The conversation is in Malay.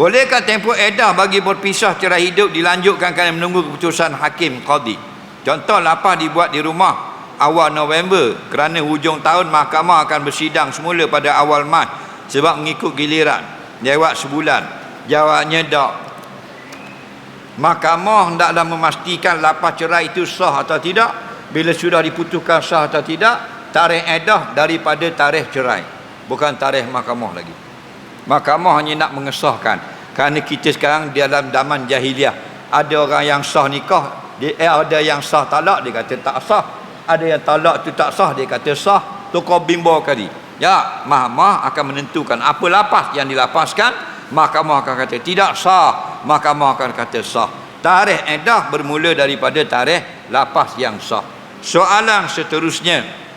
Bolehkah tempoh edah bagi berpisah cerai hidup dilanjutkan kerana menunggu keputusan hakim qadi? Contoh lapah dibuat di rumah awal November kerana hujung tahun mahkamah akan bersidang semula pada awal Mac sebab mengikut giliran. Jawab sebulan. Jawabnya tak. Mahkamah hendaklah memastikan lapah cerai itu sah atau tidak. Bila sudah diputuskan sah atau tidak, tarikh edah daripada tarikh cerai. Bukan tarikh mahkamah lagi. Mahkamah hanya nak mengesahkan. Kerana kita sekarang dalam zaman jahiliah. Ada orang yang sah nikah, dia, eh, ada yang sah talak, dia kata tak sah. Ada yang talak tu tak sah, dia kata sah. Kau bimbo kali. Ya, mahkamah akan menentukan apa lapas yang dilapaskan. Mahkamah akan kata tidak sah. Mahkamah akan kata sah. Tarikh edah bermula daripada tarikh lapas yang sah. Soalan seterusnya.